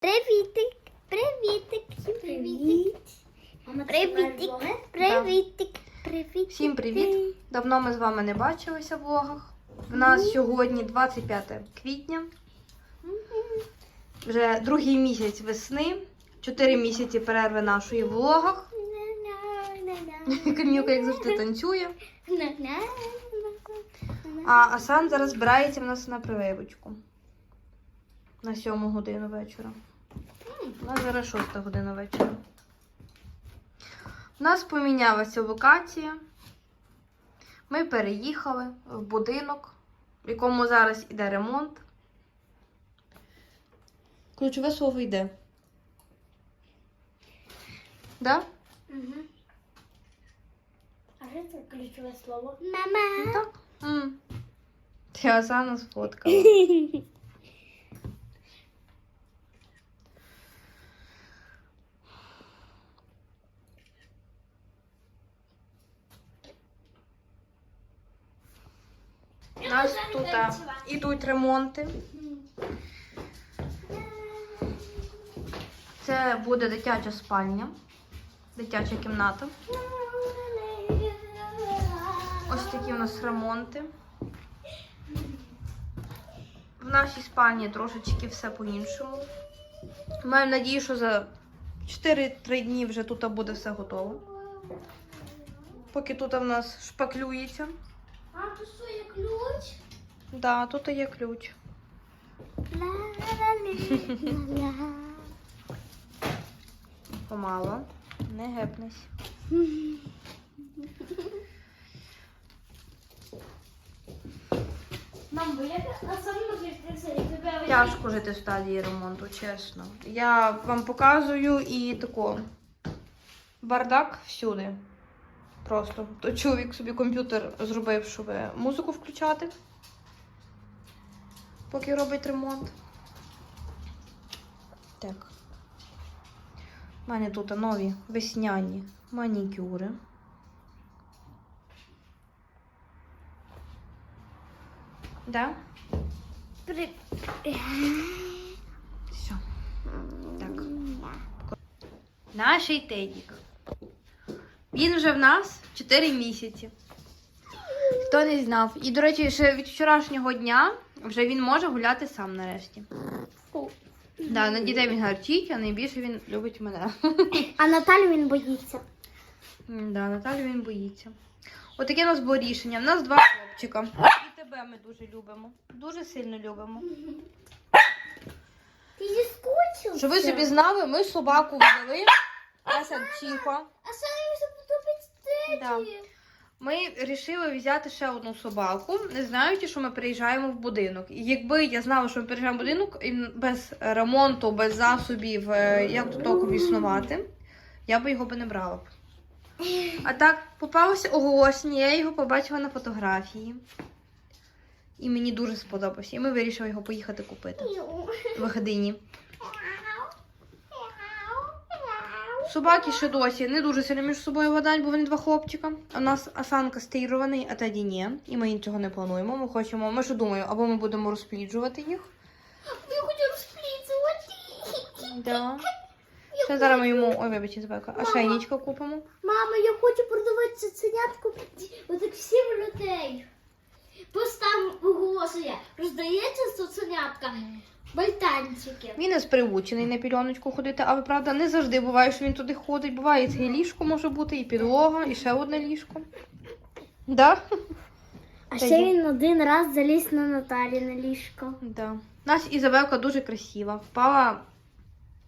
Привітик, привітик, всім привітик. Привітик, привітик, привітик. Всім привіт! Давно ми з вами не бачилися в влогах. У нас сьогодні 25 квітня, вже другий місяць весни, 4 місяці перерви нашої в влогах. Камілка, як завжди, танцює. А Асан зараз збирається в нас на прививочку. На 7 годину вечора. У нас зараз 6 година вечора. У нас помінялася локація. Ми переїхали в будинок, в якому зараз іде ремонт. Ключове слово йде. Да? А що це ключове слово? Мама. Так. М. Ти Асана сфоткала. нас тут ідуть ремонти. Це буде дитяча спальня, дитяча кімната. Ось такі у нас ремонти. В нашій спальні трошечки все по-іншому. Маю надію, що за 4-3 дні вже тут буде все готово. Поки тут в нас шпаклюється. Ключ? Да, тут є ключ. Помало. Не гепнись. Мам, бо як а сам можеш тебе Тяжко жити в стадії ремонту, чесно. Я вам показую і тако. Бардак всюди. Просто. То чоловік собі комп'ютер зробив, щоб музику включати. Поки робить ремонт. Так. У мене тут нові весняні манікюри. Да? При... Все. Так. Наш Тедік. Він вже в нас 4 місяці. Хто не знав. І, до речі, ще від вчорашнього дня вже він може гуляти сам нарешті. Да, на дітей він гарчить, а найбільше він любить мене. А Наталю він боїться. Да, Наталю він боїться. Отаке у нас було рішення. У нас два хлопчика. І тебе ми дуже любимо. Дуже сильно любимо. Ти зіскучився? Щоб ви собі знали, ми собаку взяли. Ася тихо. А потопить Да. Ми вирішили взяти ще одну собаку, не знаючи, що ми приїжджаємо в будинок. І якби я знала, що ми приїжджаємо в будинок і без ремонту, без засобів, е, як до того існувати, я би його би не брала б. А так, попалося оголошення, я його побачила на фотографії. І мені дуже сподобався. І ми вирішили його поїхати купити в Гдині. Собаки ще досі не дуже сильно між собою ладать, бо вони два хлопчика. У нас Асанка стирований, а Теді ні. І ми нічого не плануємо. Ми хочемо, ми що думаю, або ми будемо розпліджувати їх. Я хочу розпліцувати. Да. Ще зараз ми йому. Ой, вибачте, собака. А шейничка купимо. Мама, я хочу продавати цуценятку отак всім людей. Постав оголошення. Роздається цуценятка. Бальтанчики. Він із приучений на пільоночку ходити, але правда не завжди буває, що він туди ходить. Буває, і ліжко може бути, і підлога, і ще одне ліжко. Да? А Та ще є. він один раз заліз на Наталі на ліжко. Да. Нас Ізабелка дуже красива. Впала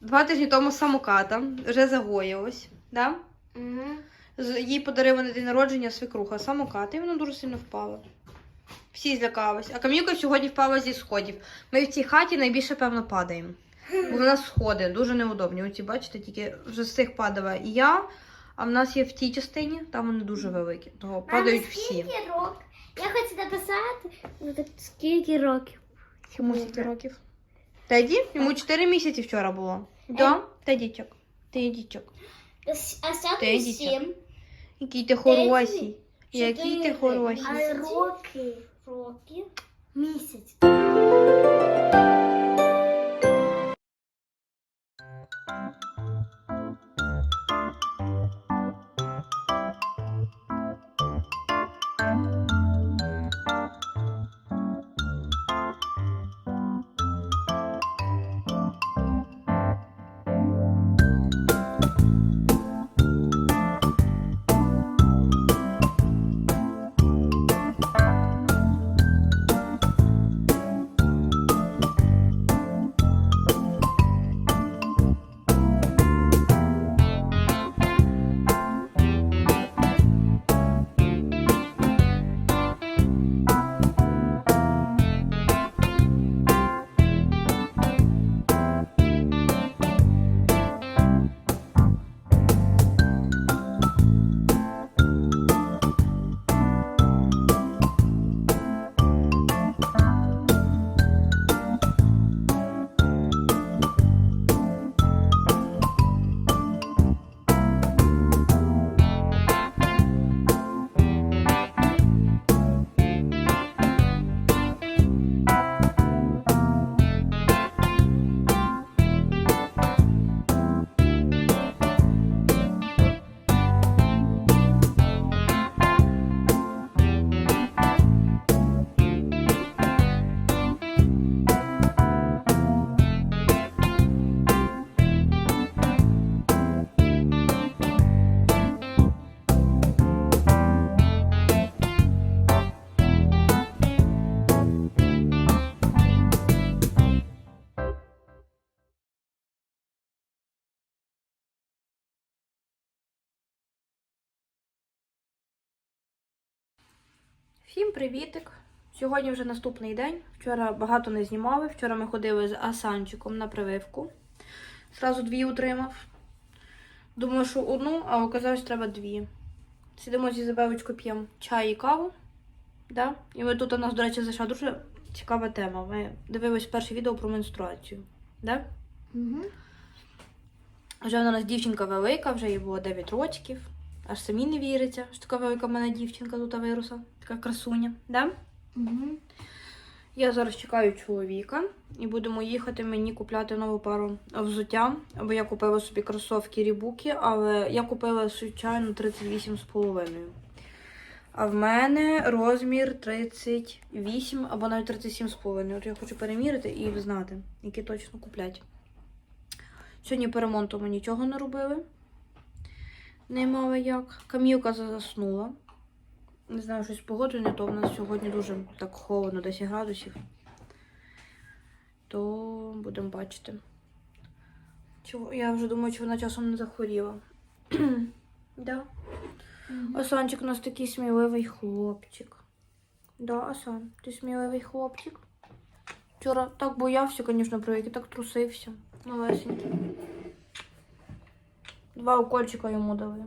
два тижні тому з самоката, вже загоїлась. Да? Угу. Їй подарила на день народження свекруха самокат, і вона дуже сильно впала. Всі злякались. А Камілка сьогодні впала зі сходів. Ми в цій хаті найбільше, певно, падаємо. Бо в нас сходи дуже неудобні. Оці, бачите, тільки вже з цих падала і я, а в нас є в тій частині, там вони дуже великі. Того падають всі. Скільки років? Я хочу написати, ну так скільки років? Чому скільки років? Теді? Йому 4 місяці вчора було. Да? Тедічок. Тедічок. А сяду сім. Який ти хороший. Який ти хороші хороший. А роки? Роки? Місяць. Всім привітик! Сьогодні вже наступний день. Вчора багато не знімали. Вчора ми ходили з Асанчиком на прививку. Зразу дві утримав. Думаю, що одну, а оказалось, треба дві. Сидимо з Ізабелочкою, п'ємо чай і каву. Да? І ми тут у нас, до речі, зайшла дуже цікава тема. Ми дивились перше відео про менструацію. Да? Угу. Вже вона у нас дівчинка велика, вже їй було 9 років. Аж самі не віриться, що така велика в мене дівчинка тут виросла, така красуня. Да? Угу. Я зараз чекаю чоловіка і будемо їхати мені купляти нову пару взуття. Бо я купила собі кросовки рібуки, але я купила звичайно 38,5. А в мене розмір 38 або навіть 37,5. От я хочу перемірити і знати, які точно купляти. Сьогодні по ремонту ми нічого не робили. Не мала як. Камілка заснула. Не знаю, щось з погодою не то. У нас сьогодні дуже так холодно, 10 градусів. То будемо бачити. Чого? Я вже думаю, чи вона часом не захворіла. да. Асанчик у нас такий сміливий хлопчик. Да, Асан, ти сміливий хлопчик. Вчора так боявся, звісно, про який так трусився. Малесенький. Два укольчика йому дали.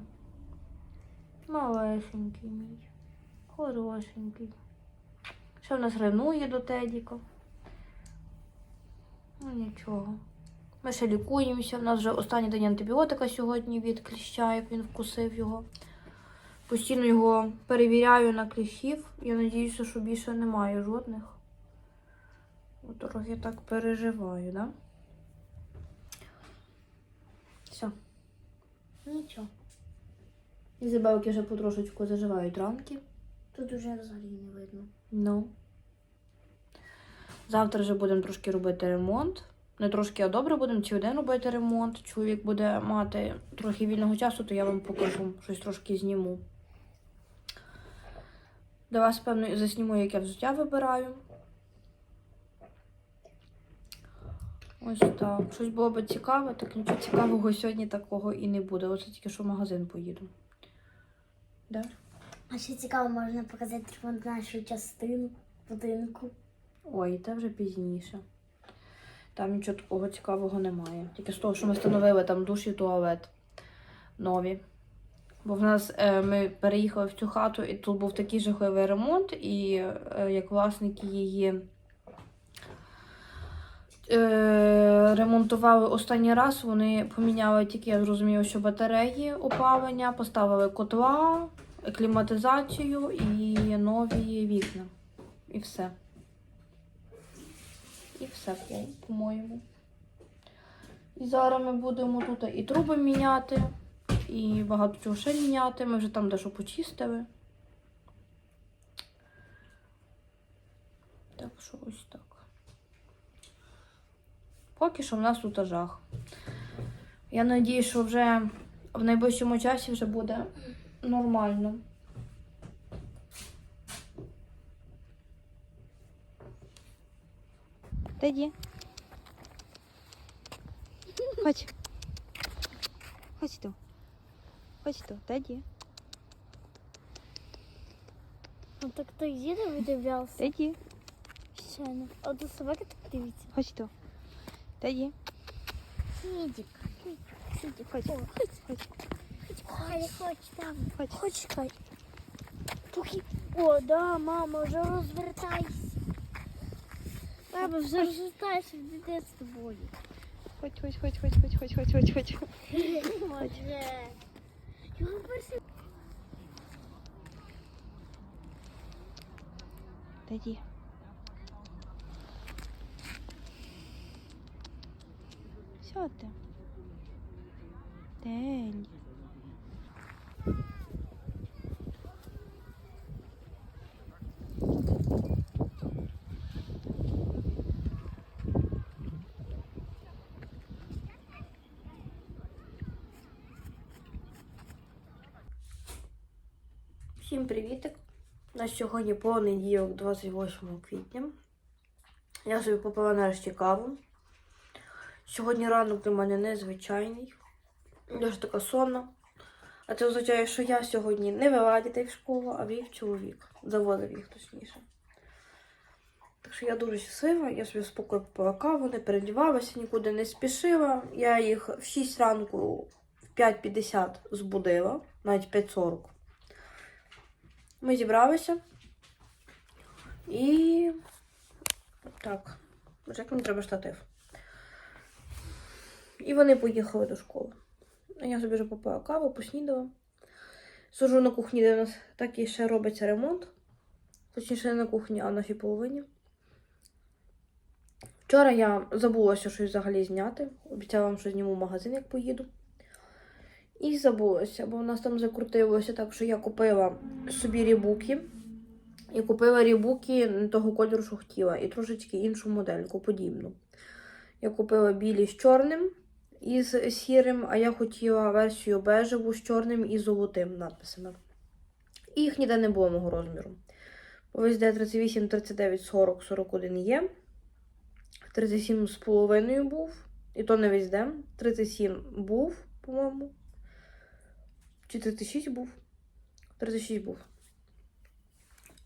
Малесенький мій. Хорошенький. Ще в нас ревнує до Тедіка. Ну нічого. Ми ще лікуємося. У нас вже останній день антибіотика сьогодні від кліща, як він вкусив його. Постійно його перевіряю на кліщів. Я надіюся, що більше немає жодних. От трохи так переживаю, да? Все. Нічого. Ізабелки вже потрошечку заживають ранки. Тут уже взагалі не видно. Ну. Завтра вже будемо трошки робити ремонт. Не трошки, а добре будемо цілий день робити ремонт. Чоловік буде мати трохи вільного часу, то я вам покажу, щось трошки зніму. До вас, певно, засніму, як я взуття вибираю. Ось так. Щось було б цікаве, так нічого цікавого сьогодні такого і не буде. Оце тільки що в магазин поїду. Да? А ще цікаво, можна показати нашу частину будинку. Ой, це вже пізніше. Там нічого такого цікавого немає. Тільки з того, що ми встановили там душ і туалет нові. Бо в нас е, ми переїхали в цю хату, і тут був такий жахливий ремонт, і е, як власники її ремонтували останній раз, вони поміняли тільки, я зрозуміла, що батареї опалення, поставили котла, кліматизацію і нові вікна. І все. І все, по- по-моєму. І зараз ми будемо тут і труби міняти, і багато чого ще міняти. Ми вже там дещо почистили. Так що ось так. Поки що в нас тут жах. Я надію, що вже в найближчому часі вже буде нормально. Теді. Chodź. Chodź tu. Chodź tu, Теді. Ну так то їде видивлявся. Теді. Ще не. А до собаки так дивіться. Chodź Tu. Теді. Сидик. Сидик. Chodź. Хай, хоч там. Хоч хай. Туки. О, да, мама, вже розвертайся. Баба, вже розвертайся, де з тобою. Chodź, chodź, chodź, chodź, chodź, chodź, chodź, chodź, chodź. Може. Його перший. Теді. Що? Теді. Всім привітик! У нас сьогодні понеділок, 28 квітня. Я собі попила нарешті каву. Сьогодні ранок для мене незвичайний. Я ж така сонна. А це означає, що я сьогодні не вела дітей в школу, а вів чоловік. Заводив їх точніше. Так що я дуже щаслива, я собі спокійно попила не передівалася, нікуди не спішила. Я їх в 6 ранку в 5.50 збудила, навіть 5.40. Ми зібралися. І так, вже треба штатив. І вони поїхали до школи. А я собі вже попила каву, поснідала. Сижу на кухні, де у нас так і ще робиться ремонт. Точніше, не на кухні, а в нашій половині. Вчора я забулася щось взагалі зняти. Обіцяла вам, що зніму магазин, як поїду. І забулася, бо в нас там закрутилося так, що я купила собі рібуки. І купила рібуки того кольору, що хотіла, і трошечки іншу модельку, подібну. Я купила білі з чорним і з сірим, а я хотіла версію бежеву з чорним і золотим надписами. І їх ніде не було мого розміру. Ось де 38, 39, 40, 41 є. 37 з половиною був. І то не весь де. 37 був, по-моєму. Чи 36 був? 36 був.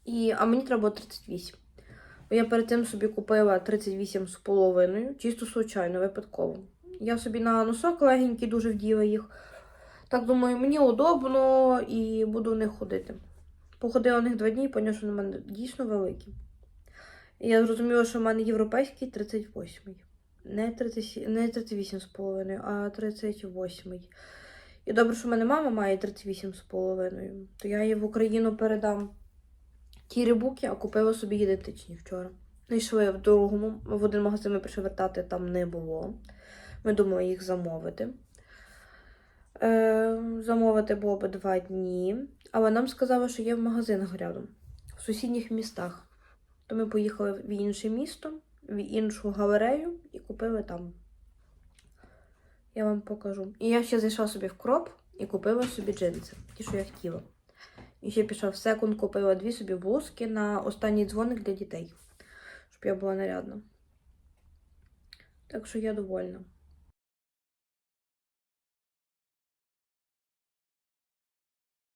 І, а мені треба було 38. Бо я перед цим собі купила 38 з половиною, чисто случайно, випадково. Я собі на носок легенький дуже вділа їх. Так думаю, мені удобно і буду в них ходити. Походила в них два дні і поняла, що в мене дійсно великі. І я зрозуміла, що в мене європейський 38. Не 37, не 38 з половиною, а 38. І добре, що в мене мама має 38 з половиною, то я її в Україну передам ті рибуки, а купила собі ідентичні вчора. Знайшли в другому, в один магазин ми прийшли вертати, там не було. Ми думали їх замовити. Е, замовити було б два дні, але нам сказали, що є в магазинах рядом, в сусідніх містах. То ми поїхали в інше місто, в іншу галерею і купили там. Я вам покажу. І я ще зайшла собі в кроп і купила собі джинси, ті, що я хотіла. І ще пішла в секунд, купила дві собі блузки на останній дзвоник для дітей, щоб я була нарядна. Так що я довольна.